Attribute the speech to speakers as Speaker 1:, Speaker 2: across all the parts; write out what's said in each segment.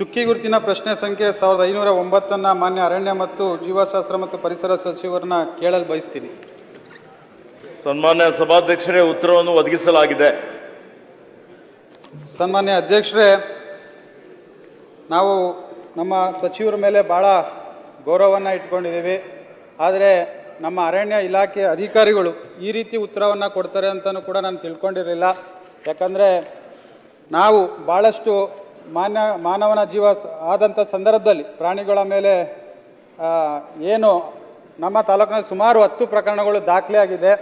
Speaker 1: ಚುಕ್ಕಿ ಗುರುತಿನ ಪ್ರಶ್ನೆ ಸಂಖ್ಯೆ ಸಾವಿರದ ಐನೂರ ಒಂಬತ್ತನ್ನು ಮಾನ್ಯ ಅರಣ್ಯ ಮತ್ತು ಜೀವಶಾಸ್ತ್ರ ಮತ್ತು ಪರಿಸರ ಸಚಿವರನ್ನ ಕೇಳಲು ಬಯಸ್ತೀನಿ.
Speaker 2: ಸನ್ಮಾನ್ಯ ಸಭಾಧ್ಯಕ್ಷರೇ ಉತ್ತರವನ್ನು ಒದಗಿಸಲಾಗಿದೆ.
Speaker 1: ಸನ್ಮಾನ್ಯ ಅಧ್ಯಕ್ಷರೇ ನಾವು ನಮ್ಮ ಸಚಿವರ ಮೇಲೆ ಭಾಳ ಗೌರವವನ್ನು ಇಟ್ಕೊಂಡಿದ್ದೀವಿ. ಆದರೆ ನಮ್ಮ ಅರಣ್ಯ ಇಲಾಖೆ ಅಧಿಕಾರಿಗಳು ಈ ರೀತಿ ಉತ್ತರವನ್ನು ಕೊಡ್ತಾರೆ ಅಂತಲೂ ಕೂಡ ನಾನು ತಿಳ್ಕೊಂಡಿರಲಿಲ್ಲ. ಯಾಕಂದರೆ ನಾವು ಭಾಳಷ್ಟು ಮಾನ್ಯ ಮಾನವನ ಜೀವ ಆದಂಥ ಸಂದರ್ಭದಲ್ಲಿ ಪ್ರಾಣಿಗಳ ಮೇಲೆ ಏನು ನಮ್ಮ ತಾಲೂಕಿನಲ್ಲಿ ಸುಮಾರು ಹತ್ತು ಪ್ರಕರಣಗಳು ದಾಖಲೆ ಆಗಿದೆ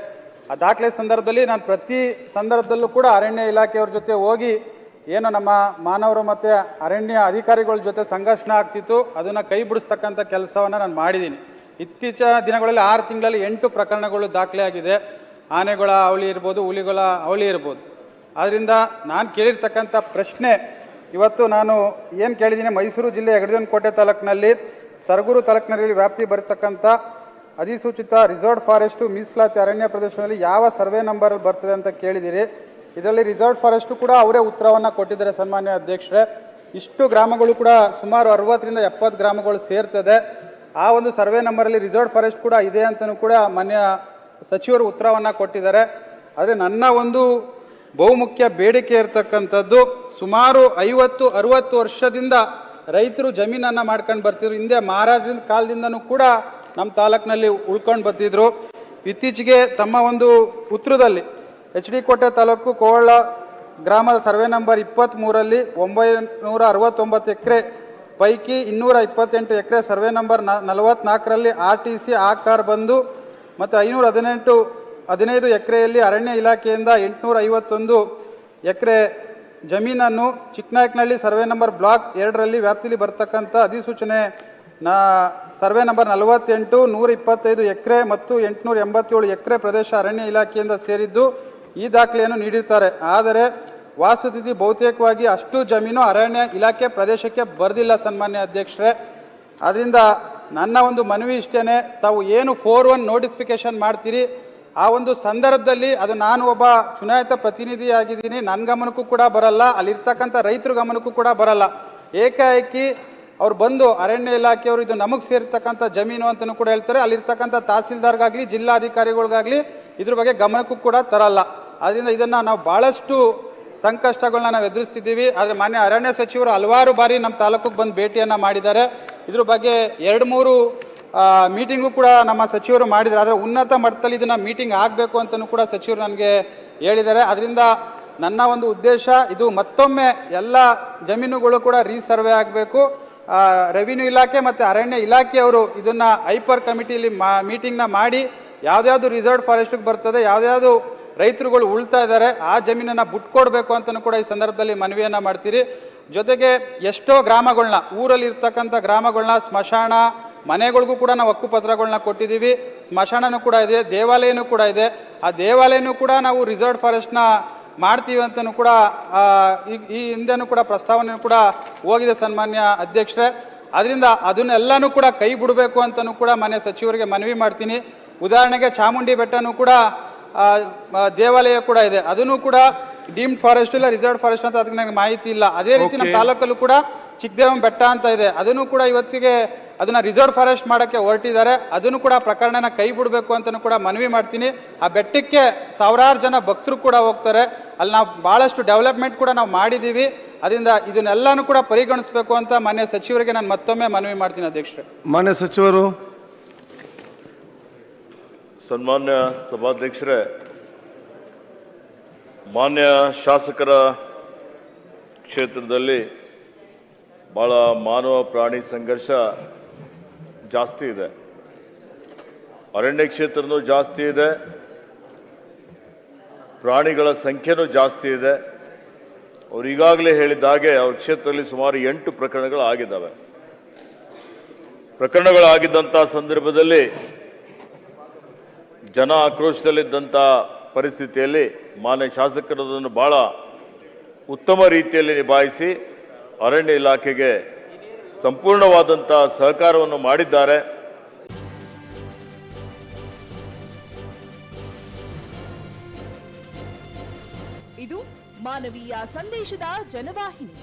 Speaker 1: ಆ ದಾಖಲೆ ಸಂದರ್ಭದಲ್ಲಿ ನಾನು ಪ್ರತಿ ಸಂದರ್ಭದಲ್ಲೂ ಕೂಡ ಅರಣ್ಯ ಇಲಾಖೆಯವ್ರ ಜೊತೆ ಹೋಗಿ ಏನು ನಮ್ಮ ಮಾನವರು ಮತ್ತು ಅರಣ್ಯ ಅಧಿಕಾರಿಗಳ ಜೊತೆ ಸಂಘರ್ಷಣ ಆಗ್ತಿತ್ತು. ಅದನ್ನು ಕೈ ಬಿಡಿಸ್ತಕ್ಕಂಥ ಕೆಲಸವನ್ನು ನಾನು ಮಾಡಿದ್ದೀನಿ. ಇತ್ತೀಚಿನ ದಿನಗಳಲ್ಲಿ ಆರು ತಿಂಗಳಲ್ಲಿ ಎಂಟು ಪ್ರಕರಣಗಳು ದಾಖಲೆ ಆಗಿದೆ ಆನೆಗಳ ಅವಳಿ ಇರ್ಬೋದು, ಹುಲಿಗಳ ಅವಳಿ ಇರ್ಬೋದು. ಆದ್ದರಿಂದ ನಾನು ಕೇಳಿರ್ತಕ್ಕಂಥ ಪ್ರಶ್ನೆ ಇವತ್ತು ನಾನು ಏನು ಕೇಳಿದ್ದೀನಿ, ಮೈಸೂರು ಜಿಲ್ಲೆ ಯಗಡದನಕೋಟೆ ತಾಲೂಕಿನಲ್ಲಿ ಸರಗೂರು ತಾಲೂಕಿನಲ್ಲಿ ವ್ಯಾಪ್ತಿ ಬರ್ತಕ್ಕಂಥ ಅಧಿಸೂಚಿತ ರಿಸಾರ್ಟ್ ಫಾರೆಸ್ಟು ಮೀಸಲಾತಿ ಅರಣ್ಯ ಪ್ರದೇಶದಲ್ಲಿ ಯಾವ ಸರ್ವೆ ನಂಬರ್ ಬರ್ತದೆ ಅಂತ ಕೇಳಿದಿರಿ. ಇದರಲ್ಲಿ ರಿಸಾರ್ಟ್ ಫಾರೆಸ್ಟು ಕೂಡ ಅವರೇ ಉತ್ತರವನ್ನು ಕೊಟ್ಟಿದ್ದಾರೆ ಸನ್ಮಾನ್ಯ ಅಧ್ಯಕ್ಷರೇ. ಇಷ್ಟು ಗ್ರಾಮಗಳು ಕೂಡ ಸುಮಾರು ಅರವತ್ತರಿಂದ ಎಪ್ಪತ್ತು ಗ್ರಾಮಗಳು ಸೇರ್ತದೆ. ಆ ಒಂದು ಸರ್ವೆ ನಂಬರಲ್ಲಿ ರಿಸಾರ್ಟ್ ಫಾರೆಸ್ಟ್ ಕೂಡ ಇದೆ ಅಂತಲೂ ಕೂಡ ಮಾನ್ಯ ಸಚಿವರು ಉತ್ತರವನ್ನು ಕೊಟ್ಟಿದ್ದಾರೆ. ಆದರೆ ನನ್ನ ಒಂದು ಬಹುಮುಖ್ಯ ಬೇಡಿಕೆ ಇರತಕ್ಕಂಥದ್ದು ಸುಮಾರು ಐವತ್ತು, ಅರುವತ್ತು ವರ್ಷದಿಂದ ರೈತರು ಜಮೀನನ್ನು ಮಾಡ್ಕೊಂಡು ಬರ್ತಿದ್ರು. ಹಿಂದೆ ಮಹಾರಾಜರಿಂದ ಕಾಲದಿಂದನೂ ಕೂಡ ನಮ್ಮ ತಾಲೂಕಿನಲ್ಲಿ ಉಳ್ಕೊಂಡು ಬರ್ತಿದ್ರು. ಇತ್ತೀಚೆಗೆ ತಮ್ಮ ಒಂದು ಉತ್ತರದಲ್ಲಿ ಎಚ್ ಡಿ ಕೋಟೆ ತಾಲೂಕು ಕೋವಳ ಗ್ರಾಮದ ಸರ್ವೆ ನಂಬರ್ ಇಪ್ಪತ್ತ್ಮೂರಲ್ಲಿ ಒಂಬೈನೂರ ಅರವತ್ತೊಂಬತ್ತು ಎಕರೆ, ಪೈಕಿ ಇನ್ನೂರ ಇಪ್ಪತ್ತೆಂಟು ಎಕರೆ ಸರ್ವೆ ನಂಬರ್ನ ನಲವತ್ತ್ನಾಲ್ಕರಲ್ಲಿ ಆರ್ ಟಿ ಸಿ ಆಕಾರ್ ಬಂದು ಮತ್ತು ಐನೂರ ಹದಿನೆಂಟು ಹದಿನೈದು ಎಕರೆಯಲ್ಲಿ ಅರಣ್ಯ ಇಲಾಖೆಯಿಂದ ಎಂಟುನೂರ ಐವತ್ತೊಂದು ಎಕರೆ ಜಮೀನನ್ನು ಚಿಕ್ಕನಾಯಕನಹಳ್ಳಿ ಸರ್ವೆ ನಂಬರ್ ಬ್ಲಾಕ್ ಎರಡರಲ್ಲಿ ವ್ಯಾಪ್ತಿಯಲ್ಲಿ ಬರ್ತಕ್ಕಂಥ ಅಧಿಸೂಚನೆ ನಾ ಸರ್ವೆ ನಂಬರ್ ನಲವತ್ತೆಂಟು ನೂರ ಇಪ್ಪತ್ತೈದು ಎಕರೆ ಮತ್ತು ಎಂಟುನೂರ ಎಂಬತ್ತೇಳು ಎಕರೆ ಪ್ರದೇಶ ಅರಣ್ಯ ಇಲಾಖೆಯಿಂದ ಸೇರಿದ್ದು ಈ ದಾಖಲೆಯನ್ನು ನೀಡಿರ್ತಾರೆ. ಆದರೆ ವಾಸ್ತುತಿಥಿ ಬಹುತೇಕವಾಗಿ ಅಷ್ಟು ಜಮೀನು ಅರಣ್ಯ ಇಲಾಖೆ ಪ್ರದೇಶಕ್ಕೆ ಬರೆದಿಲ್ಲ ಸನ್ಮಾನ್ಯ ಅಧ್ಯಕ್ಷರೇ. ಅದರಿಂದ ನನ್ನ ಒಂದು ಮನವಿ ಇಷ್ಟೇ ತಾವು ಏನು ಫೋರ್ ಒನ್ ನೋಟಿಫಿಕೇಶನ್ ಮಾಡ್ತೀರಿ ಆ ಒಂದು ಸಂದರ್ಭದಲ್ಲಿ ಅದು ನಾನು ಒಬ್ಬ ಚುನಾಯಿತ ಪ್ರತಿನಿಧಿಯಾಗಿದ್ದೀನಿ. ನನ್ನ ಗಮನಕ್ಕೂ ಕೂಡ ಬರಲ್ಲ. ಅಲ್ಲಿರ್ತಕ್ಕಂಥ ರೈತರ ಗಮನಕ್ಕೂ ಕೂಡ ಬರಲ್ಲ. ಏಕಾಏಕಿ ಅವ್ರು ಬಂದು ಅರಣ್ಯ ಇಲಾಖೆಯವರು ಇದು ನಮಗೆ ಸೇರ್ತಕ್ಕಂಥ ಜಮೀನು ಅಂತಲೂ ಕೂಡ ಹೇಳ್ತಾರೆ. ಅಲ್ಲಿರ್ತಕ್ಕಂಥ ತಹಸೀಲ್ದಾರ್ಗಾಗಲಿ, ಜಿಲ್ಲಾಧಿಕಾರಿಗಳಿಗಾಗಲಿ ಇದ್ರ ಬಗ್ಗೆ ಗಮನಕ್ಕೂ ಕೂಡ ತರಲ್ಲ. ಅದರಿಂದ ಇದನ್ನು ನಾವು ಭಾಳಷ್ಟು ಸಂಕಷ್ಟಗಳನ್ನ ನಾವು ಎದುರಿಸ್ತಿದ್ದೀವಿ. ಆದರೆ ಮಾನ್ಯ ಅರಣ್ಯ ಸಚಿವರು ಹಲವಾರು ಬಾರಿ ನಮ್ಮ ತಾಲೂಕಿಗೆ ಬಂದು ಭೇಟಿಯನ್ನು ಮಾಡಿದ್ದಾರೆ. ಇದ್ರ ಬಗ್ಗೆ ಎರಡು ಮೂರು ಮೀಟಿಂಗು ಕೂಡ ನಮ್ಮ ಸಚಿವರು ಮಾಡಿದ್ದಾರೆ ಆದರೆ ಉನ್ನತ ಮಟ್ಟದಲ್ಲಿ ಇದನ್ನು ಮೀಟಿಂಗ್ ಆಗಬೇಕು ಅಂತಲೂ ಕೂಡ ಸಚಿವರು ನನಗೆ ಹೇಳಿದ್ದಾರೆ. ಅದರಿಂದ ನನ್ನ ಒಂದು ಉದ್ದೇಶ, ಇದು ಮತ್ತೊಮ್ಮೆ ಎಲ್ಲ ಜಮೀನುಗಳು ಕೂಡ ರೀಸರ್ವೆ ಆಗಬೇಕು. ರೆವಿನ್ಯೂ ಇಲಾಖೆ ಮತ್ತು ಅರಣ್ಯ ಇಲಾಖೆಯವರು ಇದನ್ನು ಹೈಪರ್ ಕಮಿಟಿಯಲ್ಲಿ ಮಾ ಮೀಟಿಂಗ್ನ ಮಾಡಿ ಯಾವುದ್ಯಾವುದು ರಿಸರ್ವ್ ಫಾರೆಸ್ಟಿಗೆ ಬರ್ತದೆ, ಯಾವುದ್ಯಾವುದು ರೈತರುಗಳು ಉಳ್ತಾ ಇದ್ದಾರೆ, ಆ ಜಮೀನನ್ನು ಬಿಟ್ಕೊಡ್ಬೇಕು ಅಂತಲೂ ಕೂಡ ಈ ಸಂದರ್ಭದಲ್ಲಿ ಮನವಿಯನ್ನು ಮಾಡ್ತೀರಿ. ಜೊತೆಗೆ ಎಷ್ಟೋ ಗ್ರಾಮಗಳನ್ನ ಊರಲ್ಲಿ ಇರ್ತಕ್ಕಂಥ ಗ್ರಾಮಗಳನ್ನ ಸ್ಮಶಾನ ಮನೆಗಳಿಗೂ ಕೂಡ ನಾವು ಹಕ್ಕುಪತ್ರಗಳನ್ನ ಕೊಟ್ಟಿದ್ದೀವಿ ಸ್ಮಶಾನನೂ ಕೂಡ ಇದೆ ದೇವಾಲಯನೂ ಕೂಡ ಇದೆ. ಆ ದೇವಾಲಯನೂ ಕೂಡ ನಾವು ರಿಸರ್ವ್ ಫಾರೆಸ್ಟ್ನ ಮಾಡ್ತೀವಿ ಅಂತಲೂ ಕೂಡ ಈ- ಈ ಹಿಂದೆನೂ ಕೂಡ ಪ್ರಸ್ತಾವನೆ ಕೂಡ ಹೋಗಿದೆ ಸನ್ಮಾನ್ಯ ಅಧ್ಯಕ್ಷರೇ. ಅದರಿಂದ ಅದನ್ನೆಲ್ಲನೂ ಕೂಡ ಕೈ ಬಿಡಬೇಕು ಅಂತಲೂ ಕೂಡ ಮನೆ ಸಚಿವರಿಗೆ ಮನವಿ ಮಾಡ್ತೀನಿ. ಉದಾಹರಣೆಗೆ ಚಾಮುಂಡಿ ಬೆಟ್ಟನೂ ಕೂಡ ದೇವಾಲಯ ಕೂಡ ಇದೆ. ಅದನ್ನು ಕೂಡ ಡೀಮ್ಡ್ ಫಾರೆಸ್ಟ್ ಇಲ್ಲ ರಿಸರ್ವ್ ಫಾರೆಸ್ಟ್ ಅಂತ ಅದಕ್ಕೆ ನನಗೆ ಮಾಹಿತಿ ಇಲ್ಲ. ಅದೇ ರೀತಿ ನಮ್ಮ ತಾಲೂಕಲ್ಲೂ ಕೂಡ ಚಿಕ್ಕದೇವಂ ಬೆಟ್ಟ ಅಂತ ಇದೆ. ಅದನ್ನು ಕೂಡ ಇವತ್ತಿಗೆ ಅದನ್ನು ರಿಸರ್ವ್ ಫಾರೆಸ್ಟ್ ಮಾಡೋಕ್ಕೆ ಹೊರಟಿದ್ದಾರೆ. ಅದನ್ನು ಕೂಡ ಪ್ರಕರಣನ ಕೈ ಬಿಡಬೇಕು ಅಂತಲೂ ಕೂಡ ಮನವಿ ಮಾಡ್ತೀನಿ. ಆ ಬೆಟ್ಟಕ್ಕೆ ಸಾವಿರಾರು ಜನ ಭಕ್ತರು ಕೂಡ ಹೋಗ್ತಾರೆ. ಅಲ್ಲಿ ನಾವು ಭಾಳಷ್ಟು ಡೆವಲಪ್ಮೆಂಟ್ ಕೂಡ ನಾವು ಮಾಡಿದ್ದೀವಿ. ಅದರಿಂದ ಇದನ್ನೆಲ್ಲನೂ ಕೂಡ ಪರಿಗಣಿಸಬೇಕು ಅಂತ ಮಾನ್ಯ ಸಚಿವರಿಗೆ ನಾನು ಮತ್ತೊಮ್ಮೆ ಮನವಿ ಮಾಡ್ತೀನಿ ಅಧ್ಯಕ್ಷರೇ.
Speaker 3: ಮಾನ್ಯ ಸಚಿವರು.
Speaker 2: ಸನ್ಮಾನ್ಯ ಸಭಾಧ್ಯಕ್ಷರೇ ಮಾನ್ಯ ಶಾಸಕರ ಕ್ಷೇತ್ರದಲ್ಲಿ ಭಾಳ ಮಾನವ ಪ್ರಾಣಿ ಸಂಘರ್ಷ ಜಾಸ್ತಿ ಇದೆ. ಅರಣ್ಯ ಕ್ಷೇತ್ರನೂ ಜಾಸ್ತಿ ಇದೆ. ಪ್ರಾಣಿಗಳ ಸಂಖ್ಯೆನೂ ಜಾಸ್ತಿ ಇದೆ. ಅವ್ರು ಈಗಾಗಲೇ ಹೇಳಿದ ಹಾಗೆ ಅವ್ರ ಕ್ಷೇತ್ರದಲ್ಲಿ ಸುಮಾರು ಎಂಟು ಪ್ರಕರಣಗಳು ಆಗಿದ್ದಾವೆ. ಪ್ರಕರಣಗಳಾಗಿದ್ದಂಥ ಸಂದರ್ಭದಲ್ಲಿ ಜನ ಆಕ್ರೋಶದಲ್ಲಿದ್ದಂಥ ಪರಿಸ್ಥಿತಿಯಲ್ಲಿ ಮಾನ್ಯ ಶಾಸಕರದನ್ನು ಭಾಳ ಉತ್ತಮ ರೀತಿಯಲ್ಲಿ ನಿಭಾಯಿಸಿ ಅರಣ್ಯ ಇಲಾಖೆಗೆ ಸಂಪೂರ್ಣವಾದಂತಹ ಸಹಕಾರವನ್ನು ಮಾಡಿದ್ದಾರೆ.
Speaker 4: ಇದು ಮಾನವೀಯ ಸಂದೇಶದ ಜನವಾಹಿನಿ.